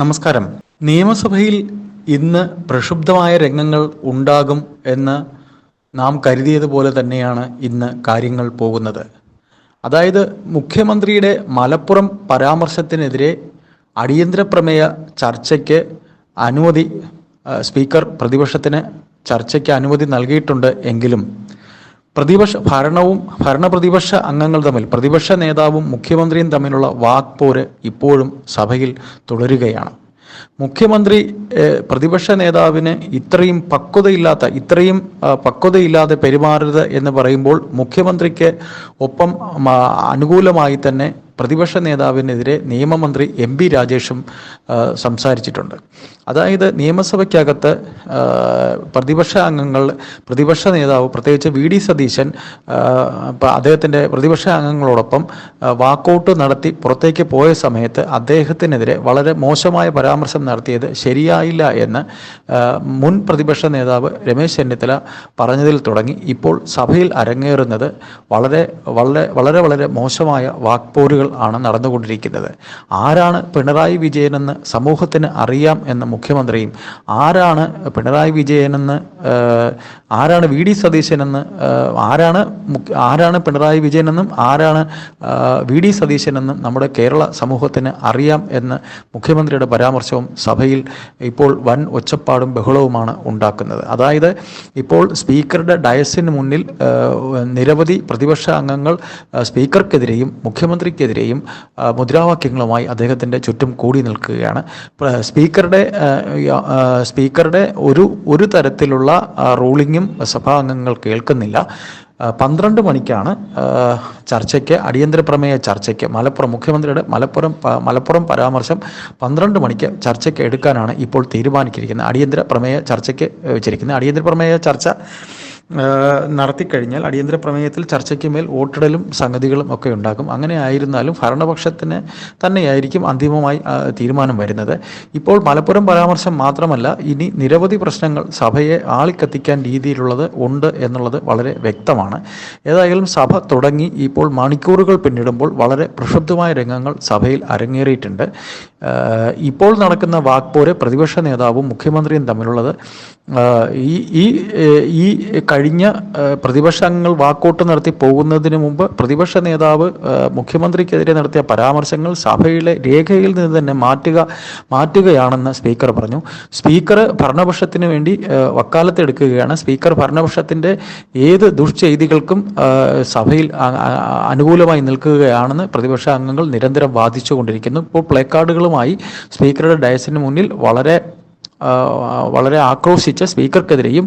നമസ്കാരം. നിയമസഭയിൽ ഇന്ന് പ്രക്ഷുബ്ധമായ രംഗങ്ങൾ ഉണ്ടാകും എന്ന് നാം കരുതിയതുപോലെ തന്നെയാണ് ഇന്ന് കാര്യങ്ങൾ പോകുന്നത്. അതായത് മുഖ്യമന്ത്രിയുടെ മലപ്പുറം പരാമർശത്തിനെതിരെ അടിയന്തര പ്രമേയ ചർച്ചയ്ക്ക് അനുമതി സ്പീക്കർ പ്രതിപക്ഷത്തിന് ചർച്ചയ്ക്ക് അനുമതി നൽകിയിട്ടുണ്ട് എങ്കിലും പ്രതിപക്ഷ ഭരണവും ഭരണപ്രതിപക്ഷ അംഗങ്ങൾ തമ്മിൽ പ്രതിപക്ഷ നേതാവും മുഖ്യമന്ത്രിയും തമ്മിലുള്ള വാക്പോര് ഇപ്പോഴും സഭയിൽ തുടരുകയാണ്. മുഖ്യമന്ത്രി പ്രതിപക്ഷ നേതാവിന് ഇത്രയും പക്വതയില്ലാത്ത ഇത്രയും പക്വതയില്ലാതെ പെരുമാറരുത് എന്ന് പറയുമ്പോൾ മുഖ്യമന്ത്രിക്ക് ഒപ്പം അനുകൂലമായി തന്നെ പ്രതിപക്ഷ നേതാവിനെതിരെ നിയമമന്ത്രി എം രാജേഷും സംസാരിച്ചിട്ടുണ്ട്. അതായത് നിയമസഭയ്ക്കകത്ത് പ്രതിപക്ഷ അംഗങ്ങൾ പ്രതിപക്ഷ നേതാവ് പ്രത്യേകിച്ച് വി ഡി സതീശൻ അദ്ദേഹത്തിന്റെ പ്രതിപക്ഷ അംഗങ്ങളോടൊപ്പം വാക്കൗട്ട് നടത്തി പുറത്തേക്ക് പോയ സമയത്ത് അദ്ദേഹത്തിനെതിരെ വളരെ മോശമായ പരാമർശം നടത്തിയത് ശരിയായില്ല എന്ന് മുൻ പ്രതിപക്ഷ നേതാവ് രമേശ് ചെന്നിത്തല പറഞ്ഞതിൽ തുടങ്ങി. ഇപ്പോൾ സഭയിൽ അരങ്ങേറുന്നത് വളരെ വളരെ വളരെ വളരെ മോശമായ വാക്പോരുകൾ ആണ് നടന്നുകൊണ്ടിരിക്കുന്നത്. ആരാണ് പിണറായി വിജയനെന്ന് സമൂഹത്തിന് അറിയാം എന്ന മുഖ്യമന്ത്രിയും ആരാണ് പിണറായി വിജയനെന്ന് ആരാണ് വി ഡി സതീശനെന്ന് ആരാണ് ആരാണ് പിണറായി വിജയനെന്നും ആരാണ് വി ഡി സതീശനെന്നും നമ്മുടെ കേരള സമൂഹത്തിന് അറിയാം എന്ന് മുഖ്യമന്ത്രിയുടെ പരാമർശവും സഭയിൽ ഇപ്പോൾ വൻ ഒച്ചപ്പാടും ബഹളവുമാണ് ഉണ്ടാക്കുന്നത്. അതായത് ഇപ്പോൾ സ്പീക്കറുടെ ഡയസിന് മുന്നിൽ നിരവധി പ്രതിപക്ഷ അംഗങ്ങൾ സ്പീക്കർക്കെതിരെയും മുഖ്യമന്ത്രിക്കെതിരെയും മുദ്രാവാക്യങ്ങളുമായി അദ്ദേഹത്തിന്റെ ചുറ്റും കൂടി നിൽക്കുകയാണ്. സ്പീക്കറുടെ സ്പീക്കറുടെ ഒരു ഒരു തരത്തിലുള്ള റൂളിങ്ങും സഭാംഗങ്ങൾ കേൾക്കുന്നില്ല. പന്ത്രണ്ട് മണിക്കാണ് ചർച്ചയ്ക്ക് അടിയന്തര പ്രമേയ ചർച്ചയ്ക്ക് മലപ്പുറം മുഖ്യമന്ത്രിയുടെ മലപ്പുറം മലപ്പുറം പരാമർശം പന്ത്രണ്ട് മണിക്ക് ചർച്ചയ്ക്ക് എടുക്കാനാണ് ഇപ്പോൾ തീരുമാനിച്ചിരിക്കുന്നത്. അടിയന്തര പ്രമേയ ചർച്ചയ്ക്ക് വെച്ചിരിക്കുന്നത്. അടിയന്തര പ്രമേയ ചർച്ച നടത്തിക്കഴിഞ്ഞാൽ അടിയന്തര പ്രമേയത്തിൽ ചർച്ചയ്ക്ക് മേൽ വോട്ടിടലും സംഗതികളും ഒക്കെ ഉണ്ടാകും. അങ്ങനെ ആയിരുന്നാലും ഭരണപക്ഷത്തിന് തന്നെയായിരിക്കും അന്തിമമായി തീരുമാനം വരുന്നത്. ഇപ്പോൾ മലപ്പുറം പരാമർശം മാത്രമല്ല ഇനി നിരവധി പ്രശ്നങ്ങൾ സഭയെ ആളിക്കത്തിക്കാൻ രീതിയിലുള്ളത് ഉണ്ട് എന്നുള്ളത് വളരെ വ്യക്തമാണ്. ഏതായാലും സഭ തുടങ്ങി ഇപ്പോൾ മണിക്കൂറുകൾ പിന്നിടുമ്പോൾ വളരെ പ്രക്ഷുബ്ധമായ രംഗങ്ങൾ സഭയിൽ അരങ്ങേറിയിട്ടുണ്ട്. ഇപ്പോൾ നടക്കുന്ന വാക്പോര് പ്രതിപക്ഷ നേതാവും മുഖ്യമന്ത്രിയും തമ്മിലുള്ളത് ഈ ഈ കഴിഞ്ഞ ഏഹ്, പ്രതിപക്ഷ അംഗങ്ങൾ വാക്കൗട്ട് നടത്തി പോകുന്നതിന് മുമ്പ് പ്രതിപക്ഷ നേതാവ് മുഖ്യമന്ത്രിക്കെതിരെ നടത്തിയ പരാമർശങ്ങൾ സഭയിലെ രേഖയിൽ നിന്ന് തന്നെ മാറ്റുക മാറ്റുകയാണെന്ന് സ്പീക്കർ പറഞ്ഞു. സ്പീക്കർ ഭരണപക്ഷത്തിന് വേണ്ടി വക്കാലത്തെടുക്കുകയാണ് സ്പീക്കർ ഭരണപക്ഷത്തിന്റെ ഏത് ദുഷ്ചെയ്തികൾക്കും സഭയിൽ അനുകൂലമായി നിൽക്കുകയാണെന്ന് പ്രതിപക്ഷ അംഗങ്ങൾ നിരന്തരം വാദിച്ചുകൊണ്ടിരിക്കുന്നു. ഇപ്പോൾ പ്ലേ കാർഡുകളുമായി സ്പീക്കറുടെ ഡയസിന് മുന്നിൽ വളരെ വളരെ ആക്രോശിച്ച് സ്പീക്കർക്കെതിരെയും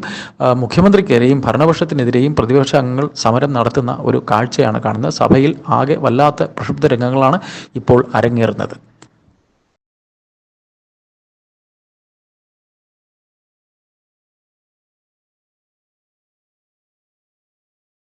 മുഖ്യമന്ത്രിക്കെതിരെയും ഭരണപക്ഷത്തിനെതിരെയും പ്രതിപക്ഷ അംഗങ്ങൾ സമരം നടത്തുന്ന ഒരു കാഴ്ചയാണ് കാണുന്നത്. സഭയിൽ ആകെ വല്ലാത്ത പ്രക്ഷുബ്ധ രംഗങ്ങളാണ് ഇപ്പോൾ അരങ്ങേറുന്നത്.